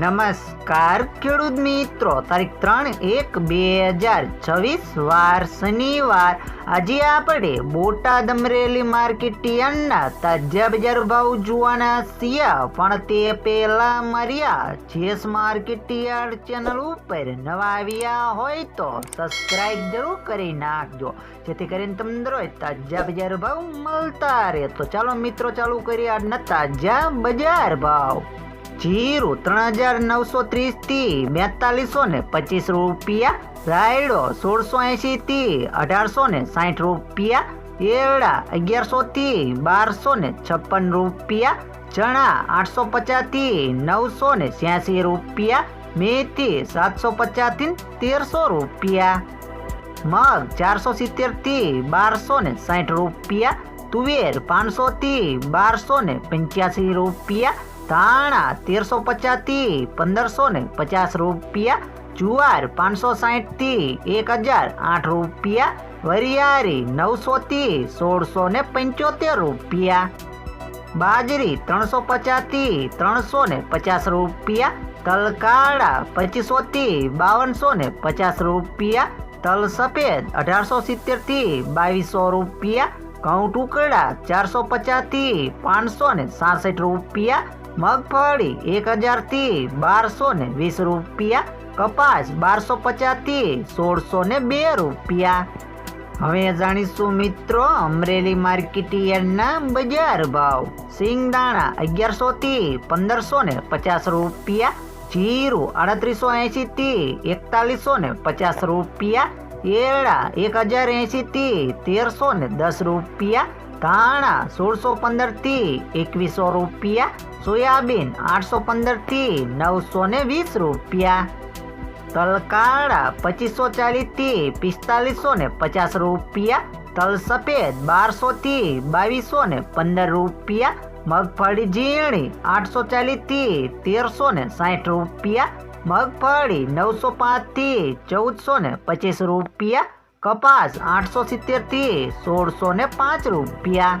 નમસ્કાર, ખેડૂત મિત્રો. તારીખ ત્રણ એક બે હજાર છવ્વીસ, વાર શનિવાર. આજે આપણે બોટાદ અમરેલી માર્કેટ યાર્ડના તાજા બજાર ભાવ જોવાના સિયા પણ તે પહેલા મર્યા, જેસ માર્કેટ યાર્ડ ચેનલ ઉપર નવા આવ્યા હોય તો સબસ્ક્રાઇબ જરૂર કરી નાખજો. જેથી કરીને તમને રોજ તાજા બજાર ભાવ મળતા રહે. તો ચાલો મિત્રો, ચાલુ કરીએ આજના તાજા બજાર ભાવ. જીરું ત્રણ હજાર નવસો ત્રીસથી બેતાલીસો ને પચીસ રૂપિયા, રાયડો સોળસો એંશી થી અઢારસો ને સાઠ રૂપિયા, એરડા અગિયારસો થી બારસો ને છપ્પન રૂપિયા, ચણા આઠસો પચાસથી નવસો ને છ્યાસી રૂપિયા, મેથી સાતસો પચાસથી તેરસો રૂપિયા, મગ ચારસો સિત્તેરથી બારસો ને સાઠ રૂપિયા, તુવેર પાંચસો થી બારસો ને પંચ્યાસી રૂપિયા ધાણા તેરસો પચાસથી પંદરસો ને પચાસ રૂપિયા, જુવાર પાંચસો સાઠથી એક હજાર આઠ રૂપિયા વરિયારી નવસો થી સોળસો ને પંચોતેર રૂપિયા, બાજરી ત્રણસો પચાસથી ત્રણસો ને પચાસ રૂપિયા, તલકાળા પચીસોથી બાવનસો ને પચાસ રૂપિયા, તલ સફેદ અઢારસો સિત્તેરથી બાવીસો રૂપિયા, ઘઉં ટુકડા ચારસો પચાસથી પાંચસો ને સાસઠ રૂપિયા મગફળી એક હજારથી બારસો ને વીસ રૂપિયા, કપાસ બારસો પચાસથી સોળસો ને બે રૂપિયા. હવે જાણીશું મિત્રો, અમરેલી માર્કેટ યાર્ડના બજાર ભાવ. સિંગદાણા અગિયારસો થી પંદરસો ને પચાસ રૂપિયા, જીરું આડત્રીસો એંશી થી એકતાલીસો ને પચાસ રૂપિયા એરડા એક હજાર એંશી થી તેરસો ને દસ રૂપિયા, ધાણા સોળસો પંદરથી એકવીસો રૂપિયા સોયાબીન આઠસો પંદરથી નવસો ને વીસ રૂપિયા. તલકાળા પચીસો ચાલીસથી પિસ્તાલીસો ને પચાસ રૂપિયા. તલ સફેદ બારસોથી બાવીસો ને પંદર રૂપિયા. મગફળી ઝીણી આઠસો ચાલીસથી તેરસો ને સાઠ રૂપિયા. મગફળી નવસો પાંચથી ચૌદસો ને પચીસ રૂપિયા. કપાસ આઠસો સિત્તેરથી સોળસો ને પાંચ રૂપિયા.